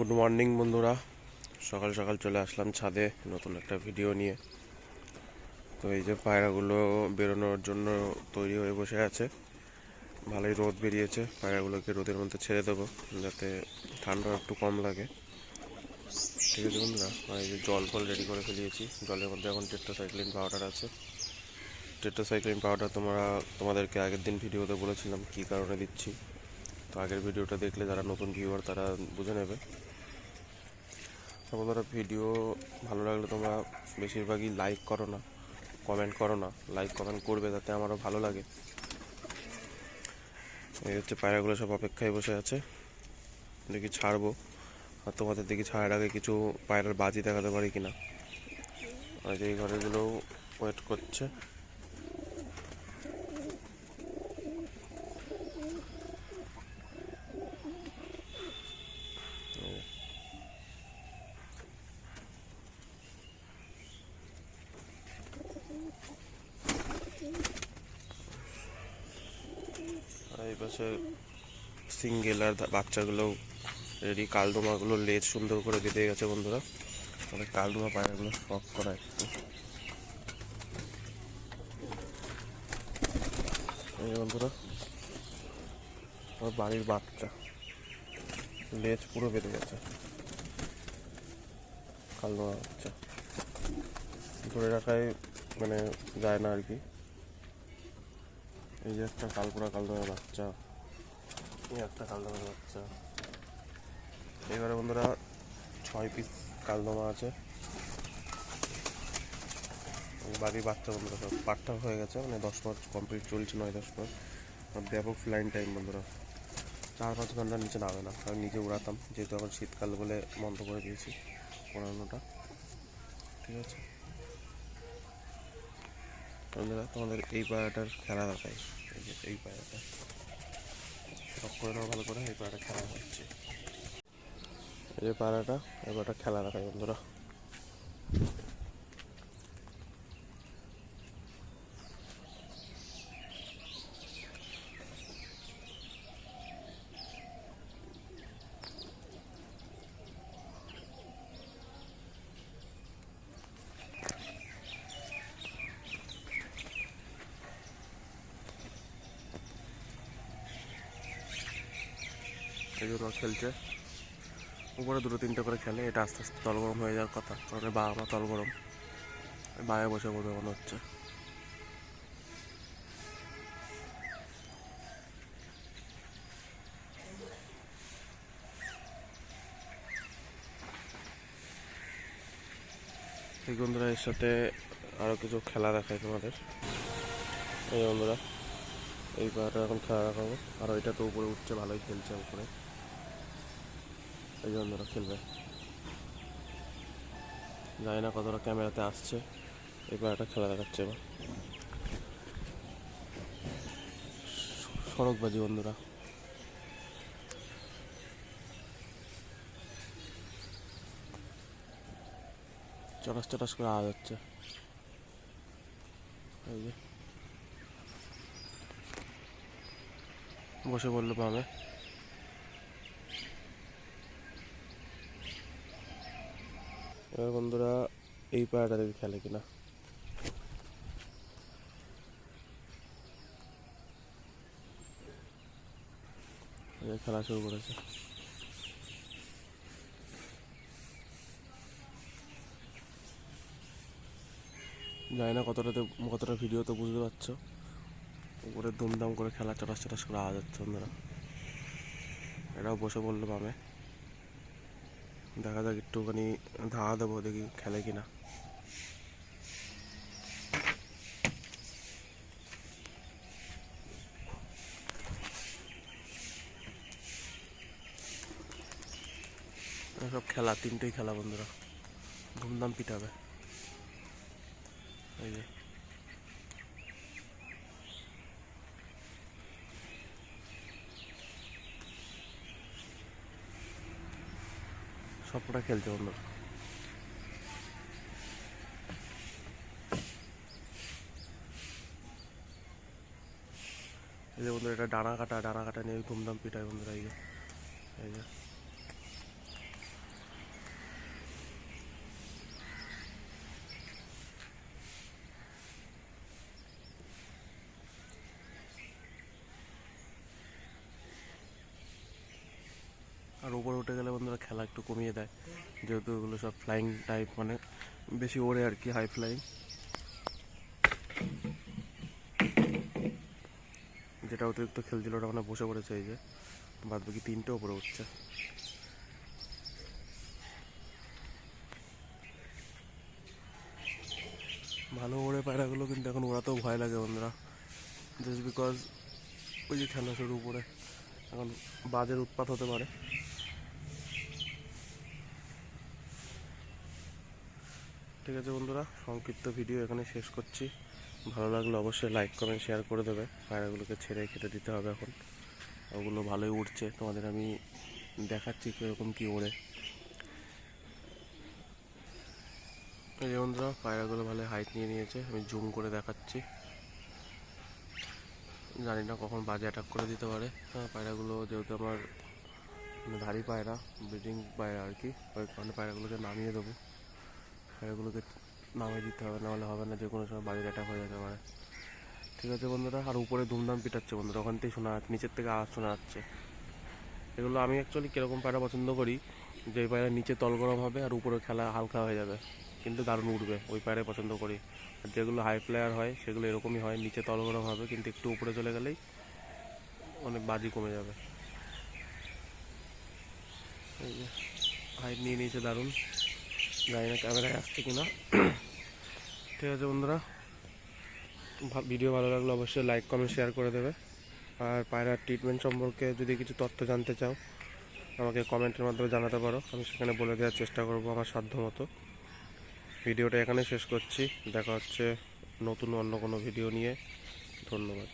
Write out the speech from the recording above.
Good morning বন্ধুরা। সকাল সকাল চলে আসলাম ছাদে, নতুন একটা ভিডিও নিয়ে। তো এই যে পায়রাগুলো বেরোনোর জন্য তৈরি হয়ে বসে আছে। ভালোই রোদ বেরিয়েছে, পায়রাগুলোকে রোদের মধ্যে ছেড়ে দেবো, যাতে ঠান্ডা একটু কম লাগে। ঠিক আছে বন্ধুরা এই যে জল ফল রেডি করে ফেলিয়েছি। জলের মধ্যে এখন টেট্রাসাইক্লিন পাউডার আছে। টেট্রাসাইক্লিন পাউডার তোমরা, তোমাদেরকে আগের দিন ভিডিওতে বলেছিলাম কী কারণে দিচ্ছি। তো আগের ভিডিওটা দেখলে যারা নতুন ভিউয়ার তারা বুঝে নেবে। বন্ধুরা ভিডিও ভালো লাগলে তোমরা বেশিরভাগই লাইক করো না কমেন্ট করো না লাইক কমেন্ট করবে যাতে আমারও ভালো লাগে। এই হচ্ছে পায়রাগুলো সব অপেক্ষায় বসে আছে। দেখি ছাড়বো। আর তোমাদের দেখি ছাড়ার আগে কিছু পায়রার বাজি দেখাতে পারি কিনা। আর এই ঘরেগুলোও ওয়েট করছে। পাশে সিঙ্গেল আর বাচ্চাগুলো রেডি কালদোমাগুলো লেজ সুন্দর করে বেঁধে গেছে বন্ধুরা। তবে কালদোমা পায়রাগুলো শখ করা একটু। এই বন্ধুরা, আমার বাড়ির বাচ্চা। লেজ পুরো বেঁধে গেছে। কালদোমা বাচ্চা। ধরে রাখাই মানে যায় না আর কি। এই যে একটা কালপুরা কালদমের বাচ্চা। এই একটা কালদমের বাচ্চা। এবারে বন্ধুরা, ছয় পিস কালদমা আছে। বাড়ির বাচ্চা বন্ধুরা, সব পাট্টা হয়ে গেছে মানে দশ মাস কমপ্লিট চলছে, নয় দশ মাস। ব্যাপক ফ্লাইং টাইম বন্ধুরা। চার পাঁচ ঘণ্টার নিচে নামে না আমি নিজে উড়াতাম, যেহেতু এখন শীতকাল বলে বন্ধ করে দিয়েছি, উড়ানোটা। ঠিক আছে? বন্ধুরা, তোমাদের এই পাড়াটার খেলা দেখাই। এই যে এই পাড়াটা। সব করে ভালো করে, এই পাড়াটা খেলা হচ্ছে। এই যে পাড়াটা, এই পাড়াটা খেলা দেখাই বন্ধুরা। এই জন্য খেলছে। উপরে দুটো তিনটে করে খেলে, এটা আস্তে আস্তে তল গরম হয়ে যাওয়ার কথা। কারণ বাবা মা তল গরম বাইরে বসে বসে মনে হচ্ছে। এই বন্ধুরা, এর সাথে আরও কিছু খেলা দেখায় তোমাদের। এই বন্ধুরা এই পাহাড়টা এখন খেলা দেখাবো। আর ওইটা তো উপরে উঠছে, ভালোই খেলছে উপরে। এই জন্য ওরা খেলবে। জানি না কতটা ক্যামেরাতে আসছে। এই পাহাড়টা খেলা দেখাচ্ছে এবার। সড়কবাজি বন্ধুরা। চটাস চটাস করে আওয়াজ হচ্ছে। এই যে। বসে বলল পাবে এবার বন্ধুরা এই পায়রাটা দেখে খেলে কিনা। খেলা শুরু করেছে। জানি না কতটাতে কতটা ভিডিও তো বুঝতে পারছ। উপরে দুমদাম করে খেলা চটাস চটাস করে আওয়াজ হচ্ছে বন্ধুরা। এটাও বসে বলল পাবে দেখা যাক একটুখানি ধাওয়া দেবো দেখি খেলে কিনা। সব খেলা, তিনটেই খেলা বন্ধুরা। ধুমধাম পিটাবে। এই যে। সবকটা খেলছে বন্ধুরা এই যে বন্ধুরা, এটা ডানা কাটা ডানা কাটা নিয়ে ধুমধাম পিটায় বন্ধুরা, এই যে এই যে। উঠে গেলে বন্ধুরা খেলা একটু কমিয়ে দেয়। যেহেতু ওগুলো সব ফ্লাইং টাইপ মানে বেশি ওড়ে আর কি হাই ফ্লাইং যেটা অতিরিক্ত খেলছিল ওটা মানে বসে পড়েছে এই যে। বাদ বাকি তিনটে ওপরে উঠছে। ভালো ওড়ে পায়রাগুলো কিন্তু এখন ওড়াতেও ভয় লাগে বন্ধুরা। জাস্ট বিকজ ওই যে খেলা শুরু উপরে, এখন বাজের উৎপাত হতে পারে। ঠিক আছে বন্ধুরা, সংক্ষিপ্ত ভিডিও এখানে শেষ করছি। ভালো লাগলে অবশ্যই লাইক কমেন্ট শেয়ার করে দেবে। পায়রাগুলোকে ছেড়ে খেতে দিতে হবে এখন। ওগুলো ভালোই উঠছে তোমাদের আমি দেখাচ্ছি কীরকম কী ওড়ে। এই বন্ধুরা, পায়রাগুলো ভালো হাইট নিয়ে নিয়েছে। আমি জুম করে দেখাচ্ছি। জানি না কখন বাজে অ্যাটাক করে দিতে পারে। হ্যাঁ পায়রাগুলো যেহেতু আমার মানে ধাড়ি পায়রা ব্রিডিং পায়রা আর কি, ওই কারণে পায়রাগুলোকে নামিয়ে দেবো। পায়রাগুলোকে নামিয়ে দিতে হবে, নাহলে হবে না যে কোনো সময় বাজে অ্যাটাক হয়ে যেতে পারে। ঠিক আছে বন্ধুরা, আর উপরে ধুমধাম পিটাচ্ছে বন্ধুরা, ওখান থেকেই শোনা যাচ্ছে, নিচের থেকে আওয়াজ শোনা যাচ্ছে। এগুলো আমি অ্যাকচুয়ালি কীরকম পায়রা পছন্দ করি, যে পায়রা নিচে তল গরম হবে আর উপরে খেলা হালকা হয়ে যাবে, কিন্তু দারুণ উঠবে ওই পায়রাই পছন্দ করি। আর যেগুলো হাই প্লেয়ার হয়, সেগুলো এরকমই হয়, নিচে তল গরম হবে, কিন্তু একটু উপরে চলে গেলেই অনেক বাজি কমে যাবে। হাইট নিয়ে নিয়েছে দারুণ। জানি না ক্যামেরায় আসছে কিনা। ঠিক আছে বন্ধুরা ভিডিও ভালো লাগলে অবশ্যই লাইক কমেন্ট শেয়ার করে দেবে। আর পায়রার ট্রিটমেন্ট সম্পর্কে যদি কিছু তথ্য জানতে চাও, আমাকে কমেন্টের মাধ্যমে জানাতে পারো। আমি সেখানে বলে দেওয়ার চেষ্টা করব আমার সাধ্য মতো। ভিডিওটা এখানে শেষ করছি। দেখা হচ্ছে নতুন অন্য কোনো ভিডিও নিয়ে। ধন্যবাদ।